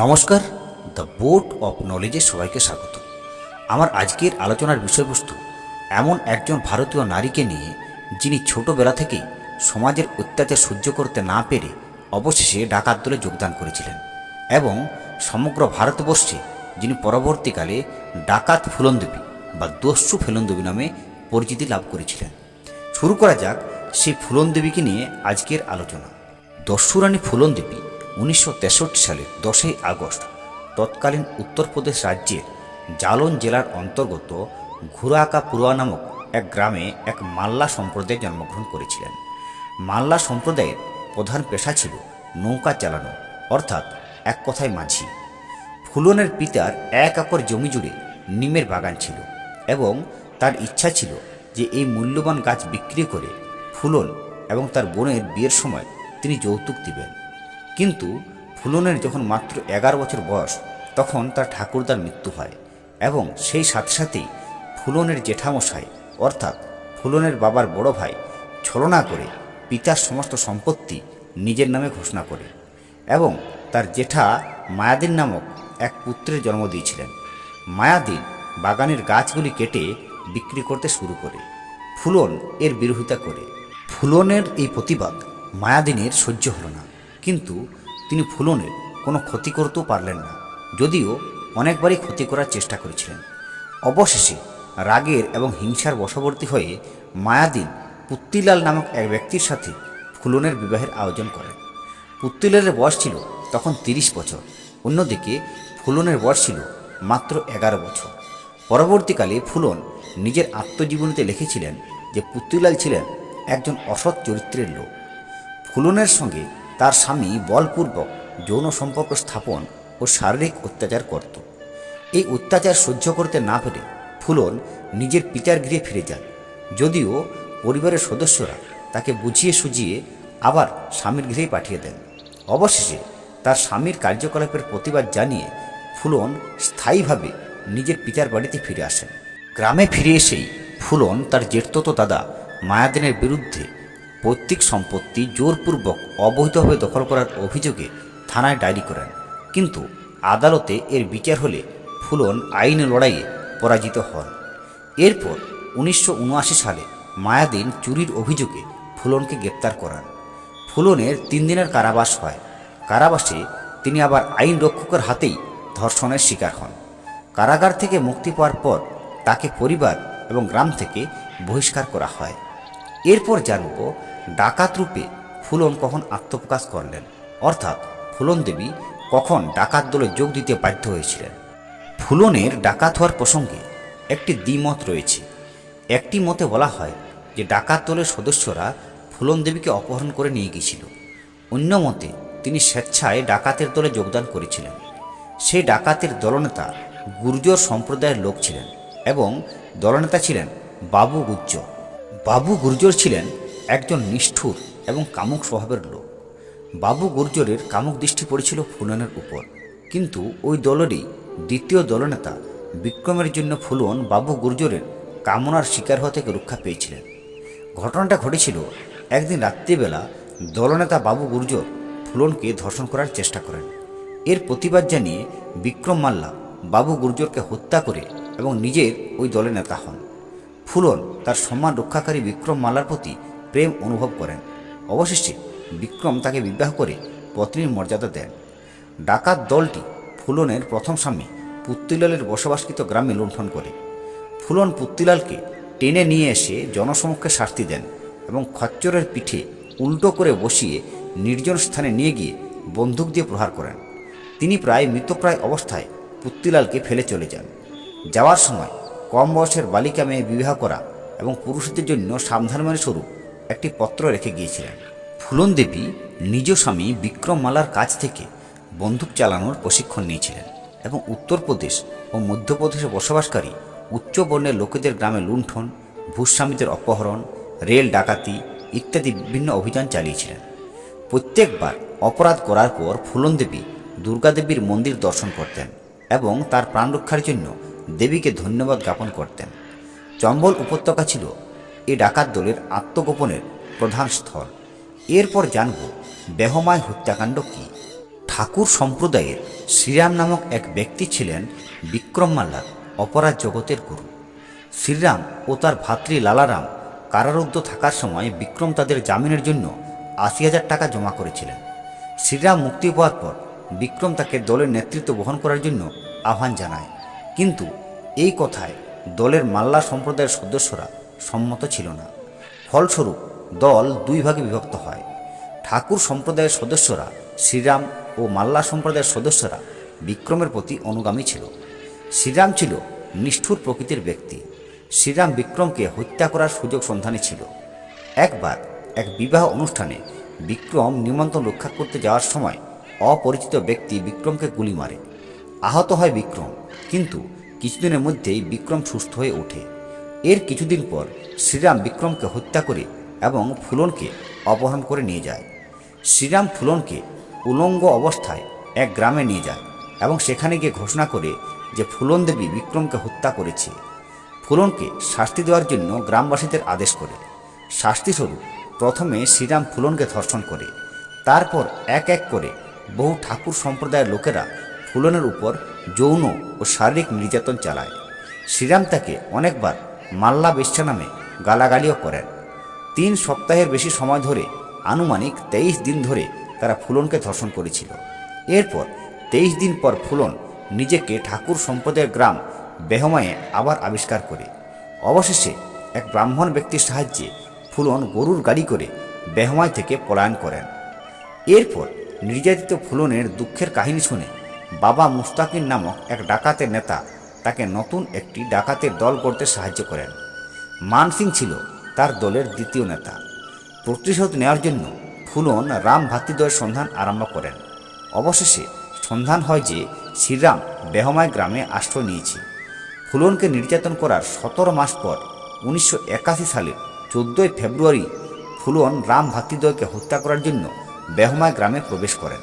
নমস্কার the board of নলেজে সবাইকে স্বাগত। আমার আজকের আলোচনার বিষয়বস্তু এমন একজন ভারতীয় নারীকে নিয়ে যিনি ছোটবেলা থেকেই সমাজের অত্যাচার সহ্য করতে না পেরে অবশেষে ডাকাত দলে যোগদান করেছিলেন এবং সমগ্র ভারতবর্ষে যিনি পরবর্তীকালে ডাকাত ফুলনদেবী বা দস্যু ফেলনদেবী নামে পরিচিতি লাভ করেছিলেন। শুরু করা যাক সেই ফুলনদেবীকে নিয়ে আজকের আলোচনা। দস্যুরানী ফুলনদেবী উনিশশো তেষট্টি সালের দশই আগস্ট তৎকালীন উত্তরপ্রদেশ রাজ্যের জালন জেলার অন্তর্গত ঘুরাকা পুরুয়া নামক এক গ্রামে এক মাল্লা সম্প্রদায়ে জন্মগ্রহণ করেছিলেন। মাল্লা সম্প্রদায়ের প্রধান পেশা ছিল নৌকা চালানো, অর্থাৎ এক কথায় মাঝি। ফুলনের পিতার এক একর জমি জুড়ে নিমের বাগান ছিল এবং তার ইচ্ছা ছিল যে এই মূল্যবান গাছ বিক্রি করে ফুলন এবং তার বোনের বিয়ের সময় তিনি যৌতুক দিবেন। কিন্তু ফুলনের যখন মাত্র এগারো বছর বয়স, তখন তার ঠাকুরদার মৃত্যু হয় এবং সেই সাথে সাথেই ফুলনের জেঠামশাই, অর্থাৎ ফুলনের বাবার বড় ভাই, ছলনা করে পিতার সমস্ত সম্পত্তি নিজের নামে ঘোষণা করে এবং তার জেঠা মায়াদিন নামক এক পুত্রের জন্ম দিয়েছিলেন। মায়াদিন বাগানের গাছগুলি কেটে বিক্রি করতে শুরু করে, ফুলন এর বিরোধিতা করে। ফুলনের এই প্রতিবাদ মায়াদিনের সহ্য হল না। কিন্তু তিনি ফুলনের কোনো ক্ষতি করতেও পারলেন না। যদিও অনেকবারই ক্ষতি করার চেষ্টা করেছিলেন। অবশেষে রাগের এবং হিংসার বশবর্তী হয়ে মায়াদিন পুত্তিলাল নামক এক ব্যক্তির সাথে ফুলনের বিবাহের আয়োজন করেন। পুত্তিলালের বয়স ছিল তখন তিরিশ বছর, অন্যদিকে ফুলনের বয়স ছিল মাত্র এগারো বছর। পরবর্তীকালে ফুলন নিজের আত্মজীবনীতে লিখেছিলেন যে পুত্তিলাল ছিলেন একজন অসৎ চরিত্রের লোক। ফুলনের সঙ্গে তার স্বামী বলপূর্বক যৌন সম্পর্ক স্থাপন ও শারীরিক অত্যাচার করত। এই অত্যাচার সহ্য করতে না পেরে ফুলন নিজের পিতার গৃহে ফিরে যান যদিও পরিবারের সদস্যরা তাকে বুঝিয়ে সুঝিয়ে আবার স্বামীর গৃহেই পাঠিয়ে দেন। অবশেষে তার স্বামীর কার্যকলাপের প্রতিবাদ জানিয়ে ফুলন স্থায়ীভাবে নিজের পিতার বাড়িতে ফিরে আসেন। গ্রামে ফিরে এসেই ফুলন তার জেঠতো দাদা মায়াদিনের বিরুদ্ধে পৈতৃক সম্পত্তি জোরপূর্বক অবৈধভাবে দখল করার অভিযোগে থানায় ডায়েরি করেন। কিন্তু আদালতে এর বিচার হলে ফুলন আইন লড়াইয়ে পরাজিত হন। এরপর উনিশশো উনআশি সালে মায়াদিন চুরির অভিযোগে ফুলনকে গ্রেপ্তার করান। ফুলনের তিন দিনের কারাবাস হয়। কারাবাসে তিনি আবার আইন রক্ষকের হাতেই ধর্ষণের শিকার হন। কারাগার থেকে মুক্তি পাওয়ার পর তাকে পরিবার এবং গ্রাম থেকে বহিষ্কার করা হয়। এরপর জানব ডাকাত রূপে ফুলন কখন আত্মপ্রকাশ করলেন? অর্থাৎ ফুলন দেবী কখন ডাকাত দলে যোগ দিতে বাধ্য হয়েছিলেন? ফুলনের ডাকাত হওয়ার প্রসঙ্গে একটি দ্বিমত রয়েছে। একটি মতে বলা হয় যে ডাকাত দলের সদস্যরা ফুলন দেবীকে অপহরণ করে নিয়ে গিয়েছিল। অন্য মতে তিনি স্বেচ্ছায় ডাকাতের দলে যোগদান করেছিলেন। সেই ডাকাতের দলনেতা গুর্জর সম্প্রদায়ের লোক ছিলেন এবং দলনেতা ছিলেন বাবু গুজ্জর। বাবু গুর্জর ছিলেন একজন নিষ্ঠুর এবং কামুক স্বভাবের লোক। বাবু গুর্জরের কামুক দৃষ্টি পড়েছিল ফুলনের উপর। কিন্তু ওই দলেরই দ্বিতীয় দলনেতা বিক্রমের জন্য ফুলন বাবু গুর্জরের কামনার শিকার হওয়া থেকে রক্ষা পেয়েছিলেন। ঘটনাটা ঘটেছিল একদিন রাত্রিবেলা দলনেতা বাবু গুর্জর ফুলনকে ধর্ষণ করার চেষ্টা করেন। এর প্রতিবাদ জানিয়ে বিক্রম মাল্লা বাবু গুর্জরকে হত্যা করে এবং নিজের ওই দলের নেতা হন। ফুলন তার সম্মান রক্ষাকারী বিক্রম মাল্লার প্রতি প্রেম অনুভব করেন। অবশেষে বিক্রম তাকে বিবাহ করে পত্নীর মর্যাদা দেন। ডাকাত দলটি ফুলনের প্রথম স্বামী পুত্তিলালের বসবাসকৃত গ্রামে লুণ্ঠন করে। ফুলন পুত্তিলালকে টেনে নিয়ে এসে জনসমক্ষে শাস্তি দেন এবং খচ্চরের পিঠে উল্টো করে বসিয়ে নির্জন স্থানে নিয়ে গিয়ে বন্দুক দিয়ে প্রহার করেন। তিনি প্রায় মৃতপ্রায় অবস্থায় পুত্তিলালকে ফেলে চলে যান। যাওয়ার সময় কম বয়সের বালিকা মেয়ে বিবাহ করা এবং পুরুষদের জন্য সাবধানমানী স্বরূপ একটি পত্র রেখে গিয়েছিলেন। ফুলন দেবী নিজ স্বামী বিক্রম মালার কাছ থেকে বন্দুক চালানোর প্রশিক্ষণ নিয়েছিলেন এবং উত্তরপ্রদেশ ও মধ্যপ্রদেশে বসবাসকারী উচ্চ বর্ণের লোকেদের গ্রামে লুণ্ঠন ভূস্বামীদের অপহরণ, রেল ডাকাতি ইত্যাদি বিভিন্ন অভিযান চালিয়েছিলেন। প্রত্যেকবার অপরাধ করার পর ফুলন দেবী দুর্গাদেবীর মন্দির দর্শন করতেন এবং তার প্রাণ রক্ষার জন্য দেবীকে ধন্যবাদ জ্ঞাপন করতেন। চম্বল উপত্যকা ছিল এই ডাকাত দলের আত্মগোপনের প্রধান স্থল। এরপর জানব বেহমায় হত্যাকাণ্ড কী। ঠাকুর সম্প্রদায়ের শ্রীরাম নামক এক ব্যক্তি ছিলেন বিক্রম মাল্লার অপরাধ জগতের গুরু। শ্রীরাম ও তার ভাতৃ লালারাম কারারুদ্ধ থাকার সময় বিক্রম তাদের জামিনের জন্য আশি হাজার টাকা জমা করেছিলেন। শ্রীরাম মুক্তি পাওয়ার পর বিক্রম তাকে দলের নেতৃত্ব বহন করার জন্য আহ্বান জানায়। কিন্তু এই কথায় দলের মাল্লা সম্প্রদায়ের সদস্যরা সম্মত ছিল না। ফলস্বরূপ, দল দুই ভাগে বিভক্ত হয়। ঠাকুর সম্প্রদায়ের সদস্যরা, শ্রীরাম ও মাল্লা সম্প্রদায়ের সদস্যরা বিক্রমের প্রতি অনুগামী ছিল। শ্রীরাম ছিল নিষ্ঠুর প্রকৃতির ব্যক্তি। শ্রীরাম বিক্রমকে হত্যা করার সুযোগ সন্ধানে ছিল। একবার এক বিবাহ অনুষ্ঠানে বিক্রম নিমন্ত্রণ রক্ষা করতে যাওয়ার সময় অপরিচিত ব্যক্তি বিক্রমকে গুলি মারে। আহত হয় বিক্রম, কিন্তু কিছুদিনের মধ্যেই বিক্রম সুস্থ হয়ে ওঠে। এর কিছুদিন পর শ্রীরাম বিক্রমকে হত্যা করে এবং ফুলনকে অপহরণ করে নিয়ে যায়। শ্রীরাম ফুলনকে উলঙ্গ অবস্থায় এক গ্রামে নিয়ে যায় এবং সেখানে গিয়ে ঘোষণা করে যে ফুলন দেবী বিক্রমকে হত্যা করেছে। ফুলনকে শাস্তি দেওয়ার জন্য গ্রামবাসীদের আদেশ করে। শাস্তিস্বরূপ প্রথমে শ্রীরাম ফুলনকে ধর্ষণ করে। তারপর এক এক করে বহু ঠাকুর সম্প্রদায়ের লোকেরা ফুলনের উপর যৌন ও শারীরিক নির্যাতন চালায়। শ্রীরাম তাকে অনেকবার মাল্লা বেশ্যা নামে গালাগালিও করেন। তিন সপ্তাহের বেশি সময় ধরে, আনুমানিক তেইশ দিন ধরে তারা ফুলনকে ধর্ষণ করেছিল। এরপর তেইশ দিন পর ফুলন নিজেকে ঠাকুর সম্প্রদায়ের গ্রাম বেহমায়ে আবার আবিষ্কার করে। অবশেষে এক ব্রাহ্মণ ব্যক্তির সাহায্যে ফুলন গরুর গাড়ি করে বেহমায় থেকে পলায়ন করেন। এরপর নির্যাতিত ফুলনের দুঃখের কাহিনী শুনে বাবা মুস্তাকির নামক এক ডাকাতের নেতা তাকে নতুন একটি ডাকাতের দল করতে সাহায্য করেন। মানসিং ছিল তার দলের দ্বিতীয় নেতা। প্রতিশোধ নেওয়ার জন্য ফুলন রাম ভাতৃদ্বয়ের সন্ধান আরম্ভ করেন। অবশেষে সন্ধান হয় যে শ্রীরাম বেহমায় গ্রামে আশ্রয় নিয়েছে। ফুলনকে নির্যাতন করার সতেরো মাস পর উনিশশো সালের চোদ্দোই ফেব্রুয়ারি ফুলন রাম ভাতৃদ্বয়কে হত্যা করার জন্য বেহমায় গ্রামে প্রবেশ করেন।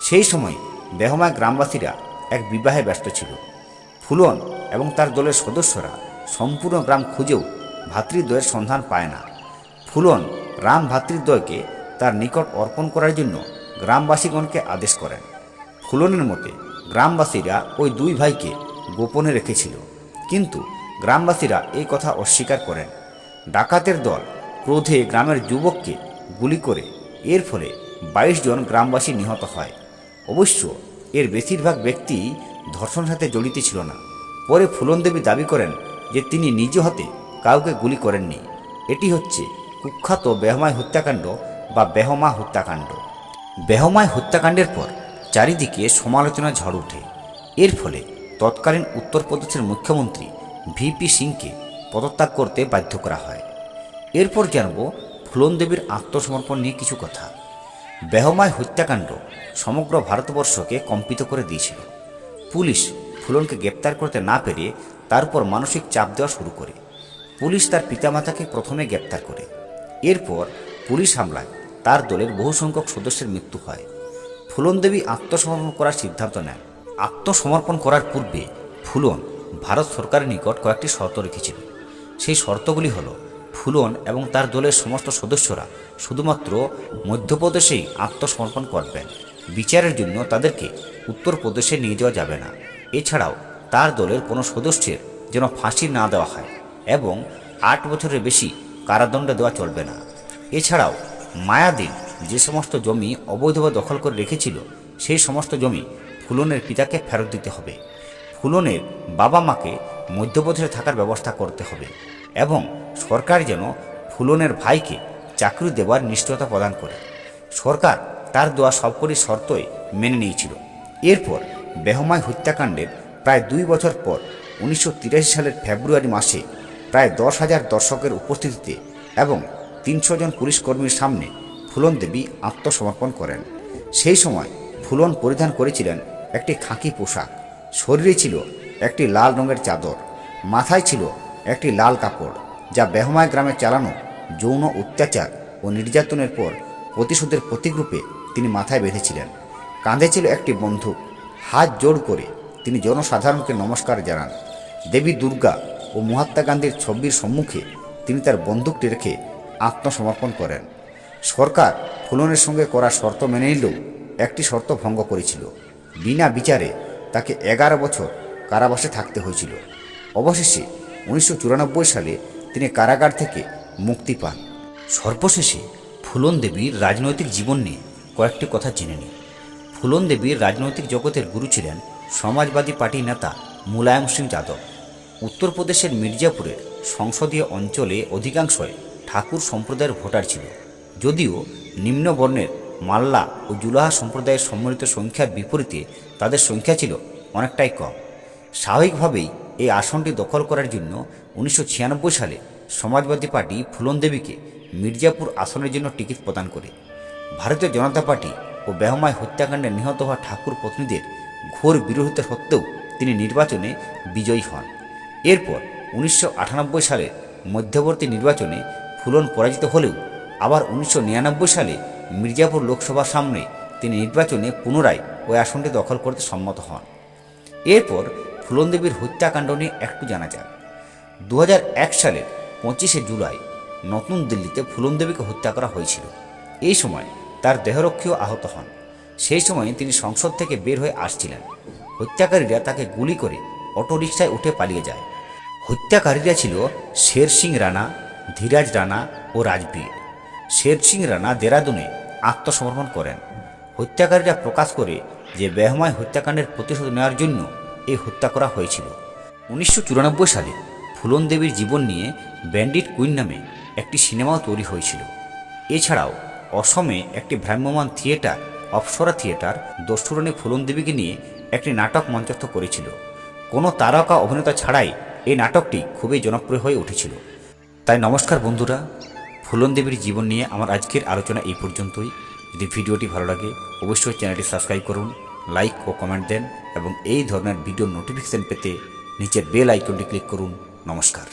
সেই সময় বেহমায় গ্রামবাসীরা এক বিবাহে ব্যস্ত ছিল। ফুলন এবং তার দলের সদস্যরা সম্পূর্ণ গ্রাম খুঁজেও ভাতৃদ্বয়ের সন্ধান পায় না। ফুলন রাম ভাতৃদ্বয়কে তার নিকট অর্পণ করার জন্য গ্রামবাসীগণকে আদেশ করেন। ফুলনের মতে গ্রামবাসীরা ওই দুই ভাইকে গোপনে রেখেছিল, কিন্তু গ্রামবাসীরা এই কথা অস্বীকার করেন। ডাকাতের দল ক্রোধে গ্রামের যুবককে গুলি করে, এর ফলে বাইশ জন গ্রামবাসী নিহত হয়। অবশ্য এর বেশিরভাগ ব্যক্তি ধর্ষণের সাথে জড়িত ছিল না। পরে ফুলন দেবী দাবি করেন যে তিনি নিজ হাতে কাউকে গুলি করেননি। এটি হচ্ছে কুখ্যাত বেহমায় হত্যাকাণ্ড বা বেহমা হত্যাকাণ্ড। বেহমায় হত্যাকাণ্ডের পর চারিদিকে সমালোচনা ঝড় ওঠে। এর ফলে তৎকালীন উত্তরপ্রদেশের মুখ্যমন্ত্রী ভিপি সিংকে পদত্যাগ করতে বাধ্য করা হয়। এরপর জানব ফুলন দেবীর আত্মসমর্পণ নিয়ে কিছু কথা। বেহমায় হত্যাকাণ্ড সমগ্র ভারতবর্ষকে কম্পিত করে দিয়েছিল। পুলিশ ফুলনকে গ্রেপ্তার করতে না পেরে তার উপর মানসিক চাপ দেওয়া শুরু করে। পুলিশ তার পিতামাতাকে প্রথমে গ্রেপ্তার করে। এরপর পুলিশ হামলায় তার দলের বহু সংখ্যক সদস্যের মৃত্যু হয়। ফুলন দেবী আত্মসমর্পণ করার সিদ্ধান্ত নেন। আত্মসমর্পণ করার পূর্বে ফুলন ভারত সরকারের নিকট কয়েকটি শর্ত রেখেছিল। সেই শর্তগুলি হল, ফুলন এবং তার দলের সমস্ত সদস্যরা শুধুমাত্র মধ্যপ্রদেশেই আত্মসমর্পণ করবেন। বিচারের জন্য তাদেরকে উত্তরপ্রদেশে নিয়ে যাওয়া যাবে না। এছাড়াও তার দলের কোনো সদস্যের যেন ফাঁসি না দেওয়া হয় এবং আট বছরের বেশি কারাদণ্ড দেওয়া চলবে না। এছাড়াও মায়াদিন যে সমস্ত জমি অবৈধভাবে দখল করে রেখেছিল, সেই সমস্ত জমি ফুলনের পিতাকে ফেরত দিতে হবে। ফুলনের বাবা মাকে মধ্যপ্রদেশে থাকার ব্যবস্থা করতে হবে এবং সরকার যেন ফুলনের ভাইকে চাকরি দেওয়ার নিশ্চয়তা প্রদান করে। সরকার তার দেওয়া সবকটি শর্তই মেনে নিয়েছিল। এরপর বেহমায় হত্যাকাণ্ডের প্রায় দুই বছর পর উনিশশো তিরাশি সালের ফেব্রুয়ারি মাসে প্রায় দশ হাজার দর্শকের উপস্থিতিতে এবং তিনশো জন পুলিশ কর্মীর সামনে ফুলন দেবী আত্মসমর্পণ করেন। সেই সময় ফুলন পরিধান করেছিলেন একটি খাঁকি পোশাক। শরীরে ছিল একটি লাল রঙের চাদর, মাথায় ছিল একটি লাল কাপড়, যা বেহমায় গ্রামে চালানো যৌন অত্যাচার ও নির্যাতনের পর প্রতিশোধের প্রতীকরূপে তিনি মাথায় বেঁধেছিলেন। কাঁধে ছিল একটি বন্দুক। হাত জোড় করে তিনি জনসাধারণকে নমস্কার জানান। দেবী দুর্গা ও মহাত্মা গান্ধীর ছবির সম্মুখে তিনি তার বন্দুকটি রেখে আত্মসমর্পণ করেন। সরকার ফুলনের সঙ্গে করা শর্ত মেনে নিলেও একটি শর্ত ভঙ্গ করেছিল। বিনা বিচারে তাকে এগারো বছর কারাবাসে থাকতে হয়েছিল। অবশেষে উনিশশো চুরানব্বই সালে তিনি কারাগার থেকে মুক্তি পান। সর্বশেষে ফুলন দেবীর রাজনৈতিক জীবন নিয়ে কয়েকটি কথা জেনে নিই। ফুলন দেবীর রাজনৈতিক জগতের গুরু ছিলেন সমাজবাদী পার্টির নেতা মুলায়ম সিং যাদব। উত্তরপ্রদেশের মির্জাপুরের সংসদীয় অঞ্চলে অধিকাংশই ঠাকুর সম্প্রদায়ের ভোটার ছিল। যদিও নিম্ন বর্ণের মাল্লা ও জুলাহা সম্প্রদায়ের সম্মিলিত সংখ্যার বিপরীতে তাদের সংখ্যা ছিল অনেকটাই কম। স্বাভাবিকভাবেই এই আসনটি দখল করার জন্য উনিশশো ছিয়ানব্বই সালে সমাজবাদী পার্টি ফুলন দেবীকে মির্জাপুর আসনের জন্য টিকিট প্রদান করে। ভারতীয় জনতা পার্টি ও বেহমায় হত্যাকাণ্ডে নিহত হওয়া ঠাকুর পত্নীদের ঘোর বিরোধিতা সত্ত্বেও তিনি নির্বাচনে বিজয়ী হন। এরপর উনিশশো সালের মধ্যবর্তী নির্বাচনে ফুলন পরাজিত হলেও আবার উনিশশো নিরানব্বই সালে মির্জাপুর লোকসভার সামনে তিনি নির্বাচনে পুনরায় ওই আসনটি দখল করতে সম্মত হন। এরপর ফুলন দেবীর হত্যাকাণ্ড নিয়ে একটু জানা যাক। দু হাজার এক সালের পঁচিশে জুলাই নতুন দিল্লিতে ফুলন দেবীকে হত্যা করা হয়েছিল। এই সময় তার দেহরক্ষীও আহত হন। সেই সময় তিনি সংসদ থেকে বের হয়ে আসছিলেন। হত্যাকারীরা তাকে গুলি করে অটোরিকশায় উঠে পালিয়ে যায়। হত্যাকারীরা ছিল শের সিং রানা, ধীরাজ রানা ও রাজবীর। শের সিং রানা দেরাদুনে আত্মসমর্পণ করেন। হত্যাকারীরা প্রকাশ করে যে বেহমায় হত্যাকাণ্ডের প্রতিশোধ নেওয়ার জন্য এই হত্যা করা হয়েছিল। উনিশশো চুরানব্বই সালে ফুলন দেবীর জীবন নিয়ে ব্যান্ডিট কুইন নামে একটি সিনেমাও তৈরি হয়েছিল। এছাড়াও অসমে একটি ভ্রাম্যমান থিয়েটার, অপসরা থিয়েটার দস্যুরণী ফুলন দেবীকে নিয়ে একটি নাটক মঞ্চস্থ করেছিল। কোনো তারকা অভিনেতা ছাড়াই এই নাটকটি খুবই জনপ্রিয় হয়ে উঠেছিল। তাই নমস্কার বন্ধুরা ফুলন দেবীর জীবন নিয়ে আমার আজকের আলোচনা এই পর্যন্তই। যদি ভিডিওটি ভালো লাগে, অবশ্যই চ্যানেলটি সাবস্ক্রাইব করুন, লাইক ও কমেন্ট দেন এবং এই ধরনের ভিডিও নোটিফিকেশান পেতে নিচের বেল আইকনটি ক্লিক করুন। নমস্কার।